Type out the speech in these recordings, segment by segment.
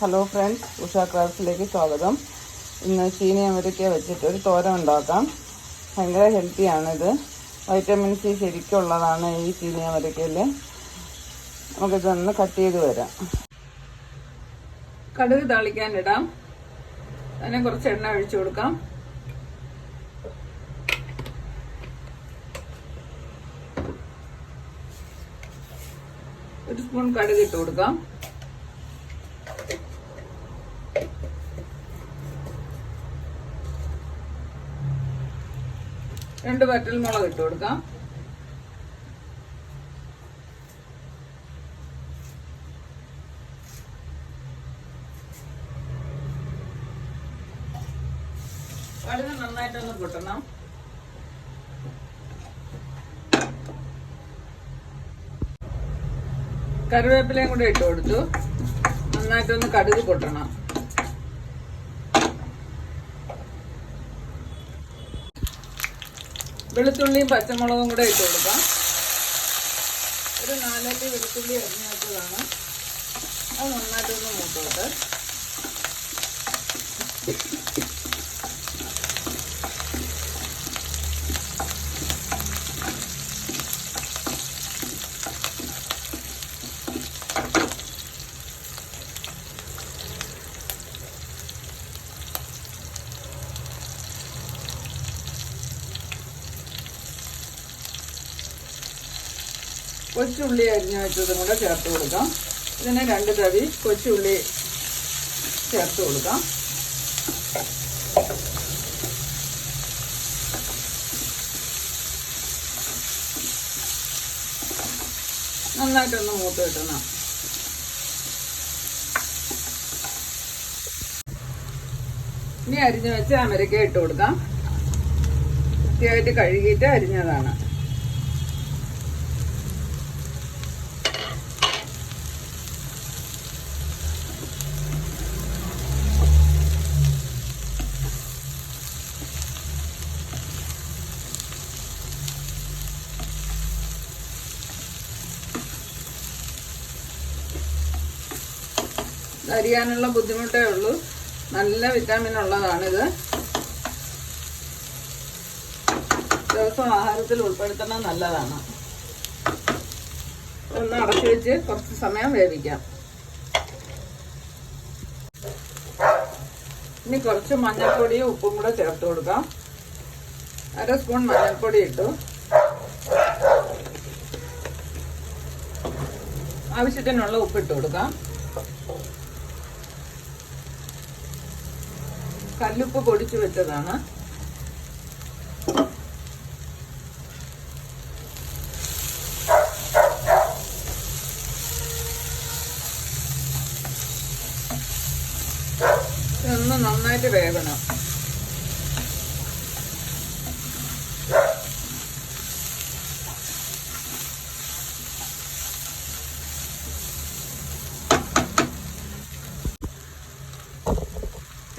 Hello friends Usha ക്രാഫ്റ്റിലേക്ക് സ്വാഗതം. ഇന്ന് ചീനി അമരിക്ക വെച്ചിട്ട് ഒരു തോരൻ ഉണ്ടാക്കാം. ഭയങ്കര ഹെൽത്തിയാണിത് വൈറ്റമിൻ സി ശരിക്കുള്ളതാണ് ഈ ചീനി നമുക്ക് നമുക്കിതൊന്ന് കട്ട് ചെയ്ത് വരാം. കടുക് താളിക്കാനിടാം അതിനെ കുറച്ച് എണ്ണ ഒഴിച്ചു കൊടുക്കാം. ഒരു സ്പൂൺ കടുക് ഇട്ട് കൊടുക്കാം. രണ്ട് വറ്റൽ മുളക് ഇട്ട് കൊടുക്കാം. കടുക് നന്നായിട്ടൊന്ന് പൊട്ടണം. കറിവേപ്പിലയും കൂടെ ഇട്ട് കൊടുത്തു. നന്നായിട്ടൊന്ന് കടുക് പൊട്ടണം. വെളുത്തുള്ളിയും പച്ചമുളകും കൂടെ ഇട്ട് കൊടുക്കാം. ഒരു നാലല്ലി വെളുത്തുള്ളി അരിഞ്ഞു വെച്ചതാണ് അത് നന്നായിട്ടൊന്ന് മൂട്ടോട്ട് കൊച്ചുള്ളി അരിഞ്ഞു വെച്ചതും കൂടെ ചേർത്ത് കൊടുക്കാം. ഇതിന് രണ്ട് തവി കൊച്ചുള്ളി ചേർത്ത് കൊടുക്കാം. നന്നായിട്ടൊന്ന് മൂത്ത് കിട്ടണം. ഇനി അരിഞ്ഞു വെച്ച് അമരക്ക ഇട്ട് കൊടുക്കാം. വൃത്തിയായിട്ട് കഴുകിയിട്ട് അരിഞ്ഞതാണ്. അരിയാനുള്ള ബുദ്ധിമുട്ടേ ഉള്ളൂ. നല്ല വിറ്റാമിൻ ഉള്ളതാണിത്. ദിവസം ആഹാരത്തിൽ ഉൾപ്പെടുത്തണം നല്ലതാണ്. ഒന്ന് അടച്ചു വെച്ച് കുറച്ച് സമയം വേവിക്കാം. ഇനി കുറച്ച് മഞ്ഞൾപ്പൊടിയും ഉപ്പും കൂടെ ചേർത്ത് കൊടുക്കാം. അര സ്പൂൺ മഞ്ഞൾപ്പൊടി ഇട്ടു. ആവശ്യത്തിനുള്ള ഉപ്പിട്ട് കൊടുക്കാം. കല്ലുപ്പ് പൊടിച്ചു വെച്ചതാണ്. ഒന്ന് നന്നായിട്ട് വേവണം.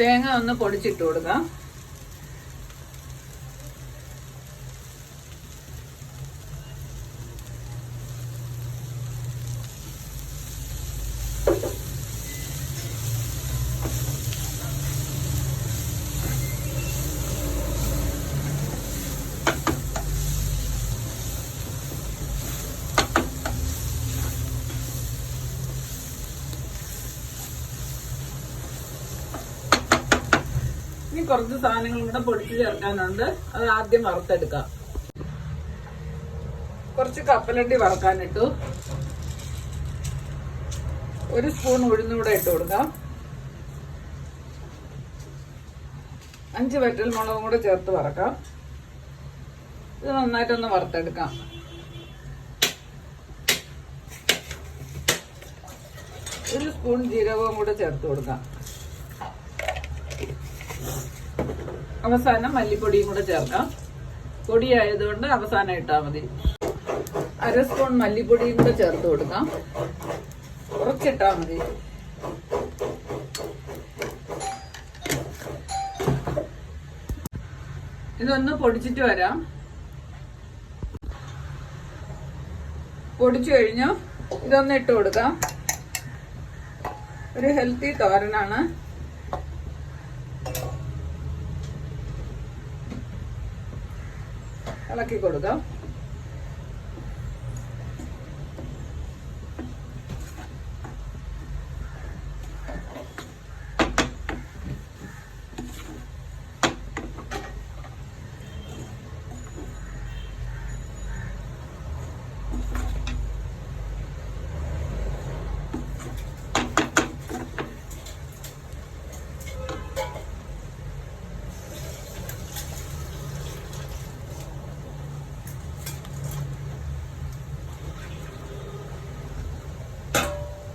തേങ്ങ ഒന്ന് പൊടിച്ചിട്ട് കൊടുക്കാം. ഇനി കുറച്ച് സാധനങ്ങൾ കൂടെ പൊടിച്ചു ചേർക്കാനുണ്ട്. അത് ആദ്യം വറുത്തെടുക്കാം. കുറച്ച് കപ്പലണ്ടി വറക്കാനിട്ടു. ഒരു സ്പൂൺ ഉഴുന്നൂടെ ഇട്ട് കൊടുക്കാം. അഞ്ച് വറ്റൽ മുളകും കൂടെ ചേർത്ത് വറക്കാം. ഇത് നന്നായിട്ടൊന്ന് വറുത്തെടുക്കാം. ഒരു സ്പൂൺ ജീരകവും കൂടെ ചേർത്ത് കൊടുക്കാം. അവസാനം മല്ലിപ്പൊടിയും കൂടെ ചേർക്കാം. പൊടിയായതുകൊണ്ട് അവസാനം ഇട്ടാൽ മതി. അര സ്പൂൺ മല്ലിപ്പൊടിയും കൂടെ ചേർത്ത് കൊടുക്കാം. കുറച്ചിട്ടാൽ മതി. ഇതൊന്ന് പൊടിച്ചിട്ട് വരാം. പൊടിച്ചു കഴിഞ്ഞു. ഇതൊന്ന് ഇട്ട് കൊടുക്കാം. ഒരു ഹെൽത്തി തോരനാണ്. ഇളക്കി കൊടുക്കാം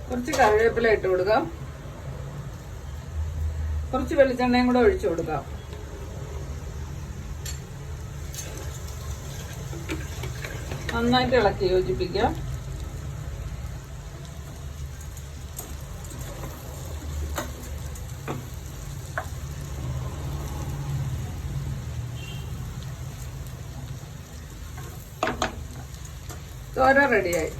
കുറച്ച് കറിവേപ്പില ഇട്ട് കൊടുക്കാം. കുറച്ച് വെളിച്ചെണ്ണയും കൂടെ ഒഴിച്ചു കൊടുക്കാം. നന്നായിട്ട് ഇളക്കി യോജിപ്പിക്കാം. തോര റെഡിയായി